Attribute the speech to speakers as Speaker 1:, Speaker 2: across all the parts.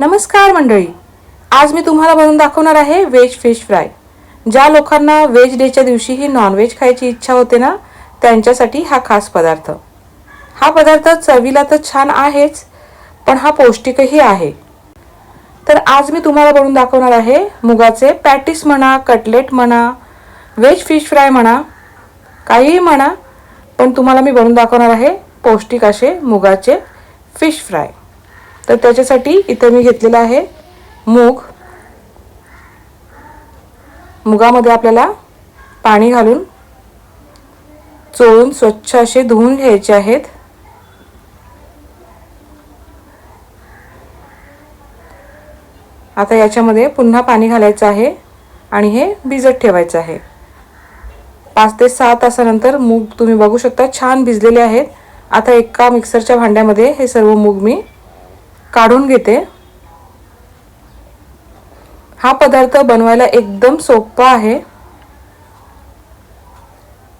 Speaker 1: नमस्कार मंडळी. आज मी तुम्हाला बनवून दाखवणार आहे व्हेज फिश फ्राय. ज्या लोकांना व्हेज डेच्या दिवशीही नॉनव्हेज खायची इच्छा होते ना त्यांच्यासाठी हा खास पदार्थ. हा पदार्थ चवीला तर छान आहेच पण हा पौष्टिकही आहे. तर आज मी तुम्हाला बनवून दाखवणार आहे मुगाचे पॅटीस म्हणा कटलेट म्हणा व्हेज फिश फ्राय म्हणा काहीही म्हणा पण तुम्हाला मी बनवून दाखवणार आहे पौष्टिक असे मुगाचे फिश फ्राय. तर त्याच्यासाठी इथं मी घेतलेलं आहे मूग. मुगामध्ये आपल्याला पाणी घालून चोळून स्वच्छ असे धुवून घ्यायचे आहेत. आता याच्यामध्ये पुन्हा पाणी घालायचं आहे आणि हे भिजत ठेवायचं आहे. पाच ते सहा तासानंतर मूग तुम्ही बघू शकता छान भिजलेले आहेत. आता एका मिक्सरच्या भांड्यामध्ये हे सर्व मूग मी काढून घेते. हा पदार्थ बनवायला एकदम सोपा आहे.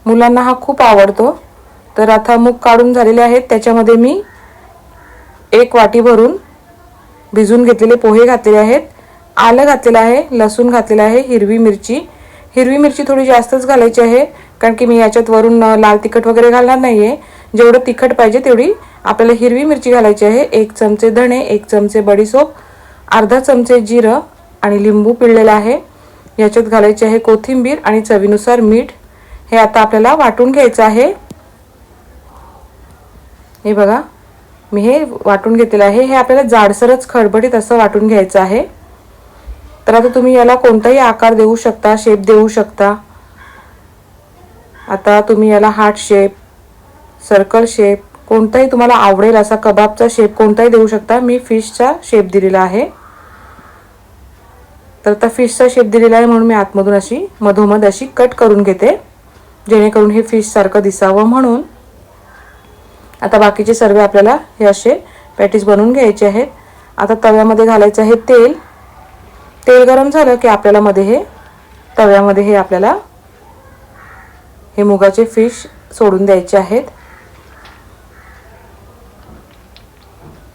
Speaker 1: मुलांना हा खूप आवडतो. तर आता मूग काढून झालेले आहेत. त्याच्यामध्ये मी एक वाटी भरून भिजून घेतलेले पोहे घातलेले आहेत. आलं घातलेलं आहे लसूण घातलेलं आहे हिरवी मिरची. हिरवी मिरची थोडी जास्तच घालायची आहे कारण की मी याच्यात वरून लाल तिखट वगैरे घालणार नाही आहे जेवढं तिखट पाहिजे तेवढी आपल्याला हिरवी मिरची घालायची आहे. एक चमचे धणे एक चमचे बडीसोप अर्धा चमचे जिरं आणि लिंबू पिळलेलं आहे. याच्यात घालायची आहे कोथिंबीर आणि चवीनुसार मीठ. हे आता आपल्याला वाटून घ्यायचं आहे. हे बघा मी हे वाटून घेतलेलं आहे. हे आपल्याला जाडसरच खडबडीत असं वाटून घ्यायचं आहे. तर आता तुम्ही याला कोणताही आकार देऊ शकता शेप देऊ शकता. आता तुम्ही याला हार्ट शेप सर्कल शेप कोणताही तुम्हाला आवडेल असा कबाबचा शेप कोणताही देऊ शकता. मी फिशचा शेप दिलेला आहे. तर आता फिशचा शेप दिलेला आहे म्हणून मी आतमधून अशी मधोमध अशी कट करून घेते. जेणेकरून हे फिशसारखं दिसावं म्हणून. आता बाकीचे सर्व आपल्याला हे असे पॅटीस बनवून घ्यायचे आहेत. आता तव्यामध्ये घालायचं आहे तेल. तेल गरम झालं की आपल्याला मध्ये हे तव्यामध्ये हे आपल्याला हे मुगाचे फिश सोडून द्यायचे आहेत.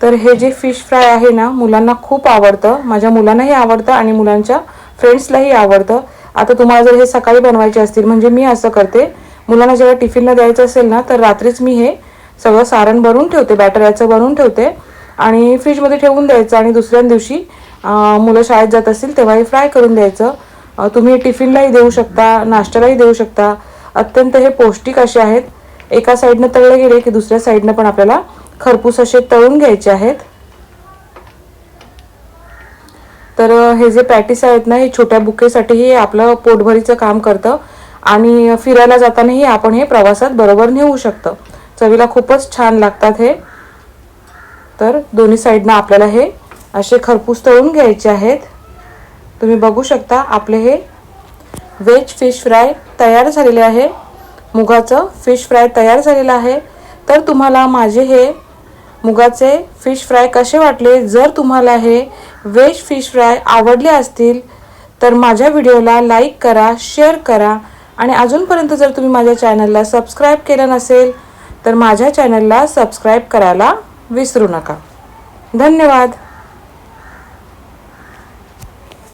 Speaker 1: तर हे जे फिश फ्राय आहे ना मुलांना खूप आवडतं. माझ्या मुलांनाही आवडतं आणि मुलांच्या फ्रेंड्सलाही आवडतं. आता तुम्हाला जर हे सकाळी बनवायचे असतील म्हणजे मी असं करते. मुलांना जेव्हा टिफिनला द्यायचं असेल ना तर रात्रीच मी हे सगळं सारण बनवून ठेवते बॅटर याचं बनवून ठेवते. आणि फ्रीजमध्ये ठेवून द्यायचं आणि दुसऱ्या दिवशी मुलं शाळेत जात असतील तेव्हा हे फ्राय करून द्यायचं. तुम्ही टिफिनलाही देऊ शकता नाश्त्यालाही देऊ शकता. अत्यंत हे पौष्टिक असे आहेत. एका साईडनं तळले गेले की दुसऱ्या साईडनं पण आपल्याला खरपूस असे तळून घ्यायचे आहेत. तर हे जे पॅटीस आहेत ना हे छोट्या बुकेसाठीही आपलं पोटभरीचं काम करतं आणि फिरायला जातानाही आपण हे प्रवासात बरोबर नेऊ शकतं. चवीला खूपच छान लागतात हे. तर दोन्ही साईडनं आपल्याला हे असे खरपूस तळून घ्यायचे आहेत. तुम्ही बघू शकता आपले हे व्हेज फिश फ्राय तयार झालेले आहे. मुगाचं फिश फ्राय तयार झालेलं आहे. तर तुम्हाला माझे हे मुगाचे फिश फ्राय कसे वाटले? जर तुम्हाला हे व्हेज फिश फ्राय आवडले असतील तर माझ्या व्हिडिओला लाईक करा शेअर करा. आणि अजूनपर्यंत जर तुम्ही माझ्या चॅनलला सबस्क्राईब केलं नसेल तर माझ्या चॅनलला सबस्क्राईब करायला विसरू नका. धन्यवाद.